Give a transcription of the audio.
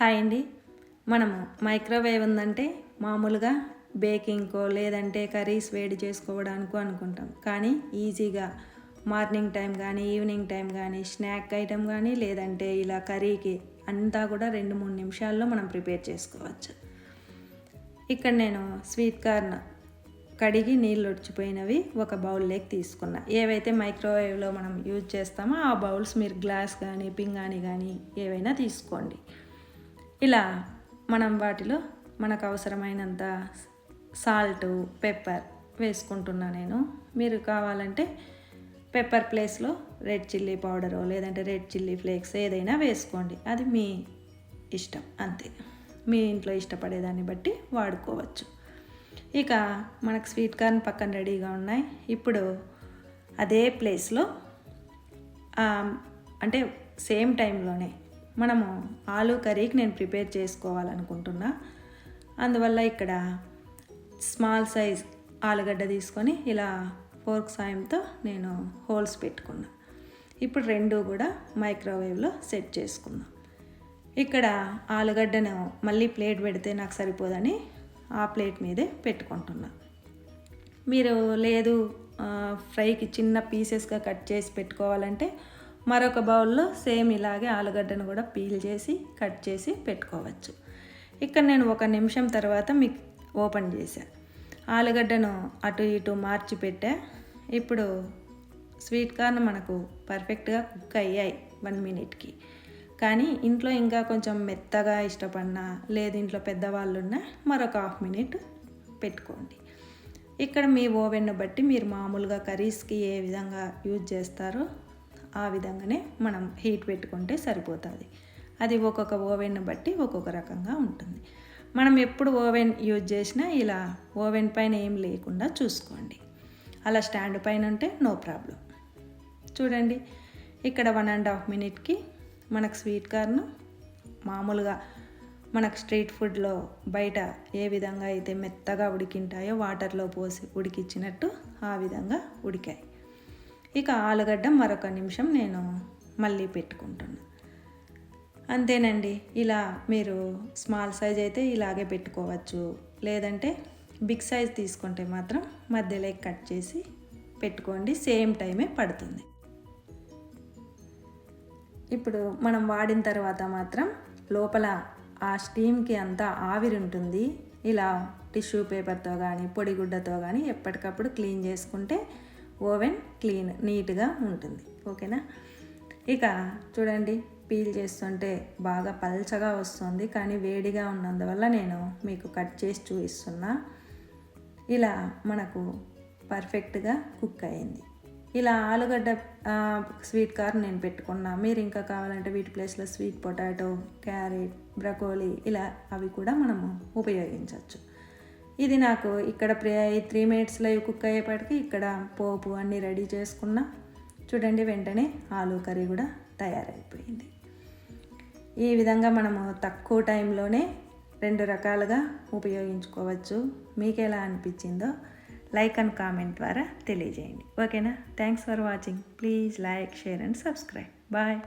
Hi అండి. మనము microwave ఉందంటే మామూలుగా బేకింగ్కో లేదంటే కర్రీస్ వేడి చేసుకోవడానికో అనుకుంటాం. కానీ ఈజీగా మార్నింగ్ టైం కానీ ఈవినింగ్ టైం కానీ స్నాక్ ఐటెం కానీ లేదంటే ఇలా కర్రీకి అంతా కూడా రెండు మూడు నిమిషాల్లో మనం ప్రిపేర్ చేసుకోవచ్చు. ఇక్కడ నేను స్వీట్ కార్న్ కడిగి నీళ్ళు వచ్చిపోయినవి ఒక బౌల్లోకి తీసుకున్నా. ఏవైతే మైక్రోవేవ్లో మనం యూజ్ చేస్తామో ఆ బౌల్స్ మీరు గ్లాస్ కానీ పింగాణి కానీ ఏవైనా తీసుకోండి. ఇలా మనం వాటిలో మనకు అవసరమైనంత సాల్ట్ పెప్పర్ వేసుకుంటున్నా నేను. మీరు కావాలంటే పెప్పర్ ప్లేస్లో రెడ్ చిల్లీ పౌడరు లేదంటే రెడ్ చిల్లీ ఫ్లేక్స్ ఏదైనా వేసుకోండి. అది మీ ఇష్టం అంతే. మీ ఇంట్లో ఇష్టపడేదాన్ని బట్టి వాడుకోవచ్చు. ఇక మనకు స్వీట్ కార్న్ పక్కన రెడీగా ఉన్నాయి. ఇప్పుడు అదే ప్లేస్లో అంటే సేమ్ టైంలోనే మనము ఆలూ కర్రీకి నేను ప్రిపేర్ చేసుకోవాలనుకుంటున్నా. అందువల్ల ఇక్కడ స్మాల్ సైజ్ ఆలుగడ్డ తీసుకొని ఇలా ఫోర్క్ సాయంతో నేను హోల్స్ పెట్టుకున్నా. ఇప్పుడు రెండు కూడా మైక్రోవేవ్లో సెట్ చేసుకుందాం ఇక్కడ ఆలుగడ్డను మళ్ళీ ప్లేట్ పెడితే నాకు సరిపోదని ఆ ప్లేట్ మీదే పెట్టుకుంటున్నా. మీరు లేదు ఫ్రైకి చిన్న పీసెస్గా కట్ చేసి పెట్టుకోవాలంటే మరొక బౌల్లో సేమ్ ఇలాగే ఆలుగడ్డను కూడా పీల్ చేసి కట్ చేసి పెట్టుకోవచ్చు. ఇక్కడ నేను ఒక నిమిషం తర్వాత మీకు ఓపెన్ చేశాను ఆలుగడ్డను అటు ఇటు మార్చి పెట్టా. ఇప్పుడు స్వీట్ కార్న్ మనకు పర్ఫెక్ట్గా కుక్ అయ్యాయి వన్ మినిట్కి. కానీ ఇంట్లో ఇంకా కొంచెం మెత్తగా ఇష్టపడినా లేదు ఇంట్లో పెద్దవాళ్ళు ఉన్నా మరొక హాఫ్ మినిట్ పెట్టుకోండి. ఇక్కడ మీ ఓవెన్ను బట్టి మీరు మామూలుగా కర్రీస్కి ఏ విధంగా యూజ్ చేస్తారో ఆ విధంగానే మనం హీట్ పెట్టుకుంటే సరిపోతుంది. అది ఒక్కొక్క ఓవెన్ బట్టి ఒక్కొక్క రకంగా ఉంటుంది. మనం ఎప్పుడు ఓవెన్ యూజ్ చేసినా ఇలా ఓవెన్ పైన ఏం లేకుండా చూసుకోండి. అలా స్టాండ్ పైన ఉంటే నో ప్రాబ్లం. చూడండి ఇక్కడ వన్ అండ్ హాఫ్ మినిట్కి మనకు స్వీట్ కార్న్ మామూలుగా మనకు స్ట్రీట్ ఫుడ్లో బయట ఏ విధంగా అయితే మెత్తగా ఉడికింటాయో వాటర్లో పోసి ఉడికిచ్చినట్టు ఆ విధంగా ఉడికాయి. ఇక ఆలుగడ్డ మరొక నిమిషం నేను మళ్ళీ పెట్టుకుంటున్నాను అంతేనండి ఇలా మీరు స్మాల్ సైజ్ అయితే ఇలాగే పెట్టుకోవచ్చు. లేదంటే బిగ్ సైజ్ తీసుకుంటే మాత్రం మధ్యలో కట్ చేసి పెట్టుకోండి సేమ్ టైమే పడుతుంది. ఇప్పుడు మనం వాడిన తర్వాత మాత్రం లోపల ఆ స్టీమ్కి అంతా ఆవిరి ఉంటుంది. ఇలా టిష్యూ పేపర్తో కానీ పొడిగుడ్డతో కానీ ఎప్పటికప్పుడు క్లీన్ చేసుకుంటే ఓవెన్ క్లీన్ నీట్గా ఉంటుంది. ఓకేనా? ఇక చూడండి పీల్ చేస్తుంటే బాగా పల్చగా వస్తుంది కానీ వేడిగా ఉన్నందువల్ల నేను మీకు కట్ చేసి చూపిస్తున్నా. ఇలా మనకు పర్ఫెక్ట్గా కుక్ అయింది. ఇలా ఆలుగడ్డ స్వీట్ కార్న్ నేను పెట్టుకున్నా. మీరు ఇంకా కావాలంటే వీటి ప్లేస్లో స్వీట్ పొటాటో క్యారెట్ బ్రకోలీ ఇలా అవి కూడా మనము ఉపయోగించవచ్చు ఇది నాకు ఇక్కడ త్రీ మినిట్స్లో కుక్ అయ్యేపటికి ఇక్కడ పోపు అన్నీ రెడీ చేసుకున్నా. చూడండి వెంటనే ఆలు కర్రీ కూడా తయారైపోయింది. ఈ విధంగా మనము తక్కువ టైంలోనే రెండు రకాలుగా ఉపయోగించుకోవచ్చు. మీకు ఎలా అనిపించిందో లైక్ అండ్ కామెంట్ ద్వారా తెలియజేయండి. ఓకేనా thanks for watching please like share and subscribe bye